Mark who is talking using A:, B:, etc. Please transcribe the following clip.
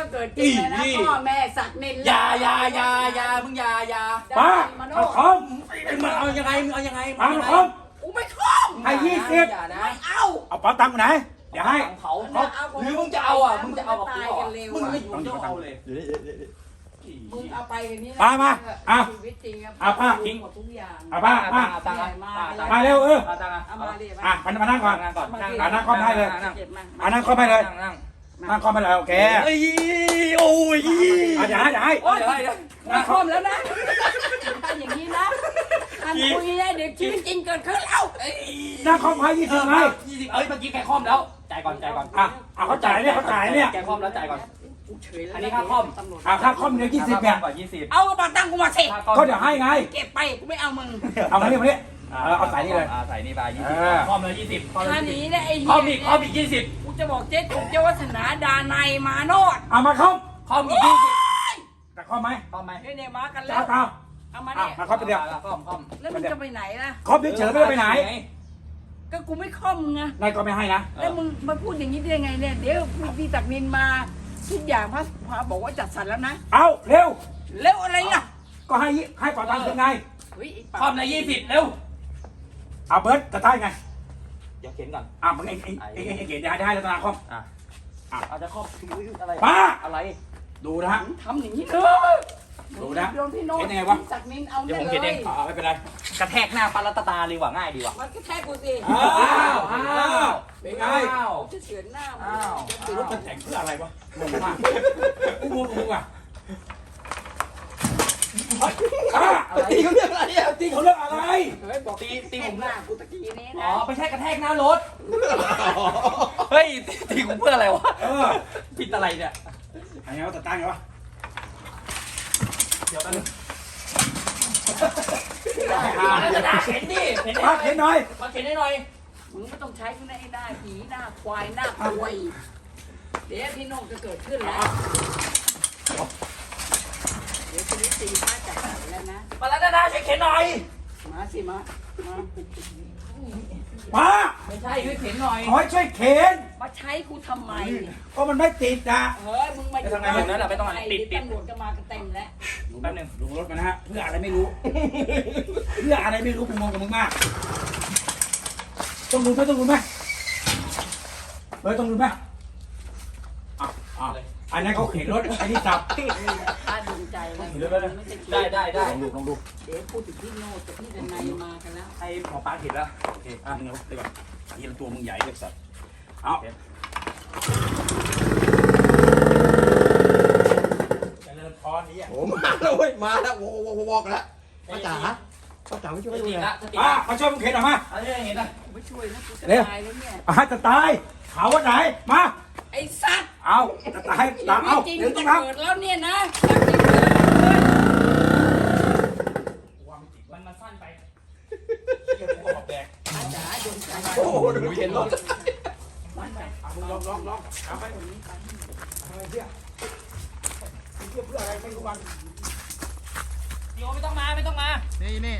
A: ก็เกิดจริงเลยนะ
B: นี่
A: พ่อแม่สักนิน
B: อยาอยาอยาอยามึงอยาอยา
C: ป้า
A: มาโน
C: เอาคอม
B: มึงเอายังไงมึงเอายังไง
C: ป้าเอาคอม
A: กูไม่คล่อง
C: ให้ยี่สิบ
B: อย่านะ
A: ไม่เอา
C: เอาป้าตังค์ไปไหนเดี๋ยวให้
B: ของเขาเขาหรือมึงจะเอาอะมึงจะเอากับกู
A: ตาย
B: เหร
A: กั
B: อน
A: เร็ว
B: มึง
A: อะ
B: ไม่มึงจะเอาเลย
A: มึงเอาไปกันนี้นะ
C: ป้ามาอะ
A: ชีวิตจริงอะ
C: อะป้า
A: ทิ้งหมดทุกอย่าง
C: เอาป้าป้า
B: ตังค์
A: มา
B: ตังค์
C: มาเร็วเออ
B: ตังค์
A: เอามาดิ
C: อะมันมานั่งก่อน
B: นั่งก่อน
C: อะนั่งคอมให้เลย
B: นั่ง
A: เก็บมา
C: อะนั่งคอมให้เลย
B: นั่งนั่ง
C: นั่งคอมให้เลยโอเค
B: เอ้ยโอ้ย
C: อะเดี๋ยวให้เดี๋ยวให้
B: โอ้ยเดี๋ยวให้เดี๋ยว
A: มาคล่อมแล้วนะถ้าอย่างนี้นะทำคุยได้เดี๋ยวชีวิตจริงเกิดขึ้นแล้ว
B: เอ้ย
C: นั่งคอมให้ยี่
B: เอ
C: สิบ
B: อ
C: ไหม
B: ยี่สิบเอ้ยเมื่อกี้แกคอมแล้วจ่ายก่อนจ่ายก่อน
C: อะอะเขาจ่ายเนี่ยเขาจ่ายเนี่ย
B: แกคอมแล้วจ่ายก่อน
A: กูเฉยแล้ว
B: อันนี้ค่าคอม
A: ตำรวจ
C: อะค่าคอมเดี๋ยวยี่สิบเนี่ย
B: ก่อนยี่สิบ
A: เอากระเป๋าตังค์กูมาสิ
C: เขาเดี๋ยวให้ไง
A: เก็บไปกูไม่เอามึง
C: เอามานี่มานี่ เออเอาใส่นี่เลย
B: อ่าใส่นี่ไปยี่สิบ
C: เออ
B: คอมเลยยี่สิบคอมเล
A: ถ้ายหนี
B: ยี่สิบ
A: นะไอ้
B: คอม
A: เหี้
B: อี
A: ย
B: กคอมอีกยี่สิบ
A: กูจะบอกเจ๊ถูกเจ้าวัฒนาดานัยมาโนด
C: เอามาคอม
B: คอมอีกยี่สิบ
C: แต่คอมไหม
B: คอมไหม
A: เนี่ยเนี่ยมากันแล้
C: เอา
A: ว
C: เอา
A: เอามา
C: เอา
A: เนี่ย
C: มา คอมไปเดียว
B: คอมคอม
A: แล้วมึงจะไปไหนล่ะ
C: คอมเฉยๆไม่ได้ไปไหน
A: ก็กูไม่คล่อมมึงไง
C: นายก็ไม่ให้นะ
A: แล้วมึงมาพูดอย่างนี้ได้ไงเนี่ยเดี๋ยวพี่ตักนินมาทุกอย่างพระพระบอกว่าจัดสรรแล้วนะ
C: เอาเร็ว
A: แล้วอะไรล่ะ
C: ก็ให้ยี่ให้ก่อนตังค์ถึงไง
A: เฮ้ยไอ้ปาก
B: คอมเลยยี่สิบเร็ว
C: เอาเบิร์ตจะได้ไง
B: เดี๋ยวเข็นก่อน
C: อะมึงเองเองเองเองเองเขียนได้ให้แล้วนาคอม
B: อะ
C: อะ
B: อาจจะคอมอะไร
C: ป้า
B: อะไร
C: ดูนะฮะ
A: ทำอย่างนี้เลย
C: ดูนะ
A: โดนพี่โน้ต
C: เห็นยังไงวะ
A: พี่ตักนินเอา
B: เดี๋ยว
A: แน่
B: ผม
A: เล
B: เขียนเอง
A: ย
C: อ่าไม่เป็นไร
B: กระแทกหน้าปลารัตตาดีกว่าง่ายดีกว่า
A: มันก็แท้กูสิ
C: อ้าวอ้าวเป็นไง
B: อ้าว
A: จะเฉือนหน้ามึง
B: อ้าว
C: คือรถมันแต่งเพื่ออะไรวะงงมากกูงงกูอะอะ
B: ตีเขาเรื่องอะไรอะ
C: ตีเขาเรื่องอะไร
A: เฮ้ยบอก
B: ตีตี
A: แท
B: ผ
A: ง
B: ม
A: หน้ากูตะกี้นี้
B: อ๋อ
A: นะ
B: ไม่ใช่กระแทกหน้ารถ เฮ้ยตีตีผมเพื่ออะไรวะ
C: เออ
B: ผิดอะไรเนี่ย
C: ไอ้เงี้ยตัดตั้งไงวะ
B: เดี๋ยวกันปลารัตตาเข็นดิเข็น
C: ป้าเขียนหน่อย
B: มาเข็นให้หน่อย
A: มึงไม่ต้องใช้กูนะไอ้หน้าผีหน้าควายหน้าควยเดี๋ยวพี่โน้ตจะเกิดขึ้นแล้ว เดี๋ยวชีวิตจริงป้าจัดสรรแล้วนะ
B: ปลารัตตาช่วยเข็นหน่อย
A: มาสิมามา
C: ป้า
B: ไม่ใช่ช่วยเข็นหน่อย
C: ขอให้ช่วยเข็น
A: มาใช้กูทำไม
C: ก็มันไม่ติดนะ
A: เฮ้ยมึงมาอยู่
B: ไปทำไงผมนั่นแหละไม่ต้องมาติดติด
A: ตำรวจก็มากันเต็มแล้ว
B: แป๊บนึง
C: ลงรถมานะฮะ เพื่ออะไรไม่รู้ เพื่ออะไรไม่รู้กูงงกับมึงมาก ต้องรู้ไหมต้องรู้ไหมเฮ้ยต้องรู้ไหมอะอะอันนั้นเขาเข็นรถอันนี้จับ
A: ป้า ดวงใจแล้ว
C: เห็นแล้วไหม
A: ไม่ใช่
B: ได้ได้ได้
C: ลองดูลองดู
A: เดี๋ยวพูดถึงพี่โน้ตกับพี่ดนายมากันแล้ว
B: ให้หมอปลาเข็นแล้ว
C: โอเคอะยังไงวะเดี๋ยวก่อนอันนี้ตัวมึงใหญ่เล็กสัตว์เอาเจริญพรนี้อะ
D: โอ้มาแล้วเว้ยมาแล้ววอวอวอวแล้วป้าจ๋าป้าจ๋าไม่ช่วย
B: ส
D: ดู
B: ติ
D: เลย
B: ละสติ
C: อะ
B: ละ
C: มาช่วยมึงเข็นออกมา
B: อันนี้เห็นนะ
A: กูไม่ช่วยนะกูจะ
C: เร็ว
A: ตายแล้วเนี่ย
C: อะจะตายขาวว่าไหนมา
A: ไอ้สัตว์
C: เอาจะตาย
A: ชี
C: ตาม
A: วิ
C: เอา
A: ตจริง
C: เดี๋ยวต้
A: จะ
C: องรับ
A: เกิดแล้วเนี่ยนะจากนี้เลย
B: มันมาสั้นไป
A: ป้าจ๋าดวงใจ
D: โอ้โหดูเข็นรถ
A: มันไป
C: เอามึงลองลองลองเอาไป
A: คนนี้ไป
C: อะไรเพื่อเพื่อเพื่ออะไรไม่รู้วัน
B: โยไม่ต้องมาไม่ต้องมา
D: นี่นี่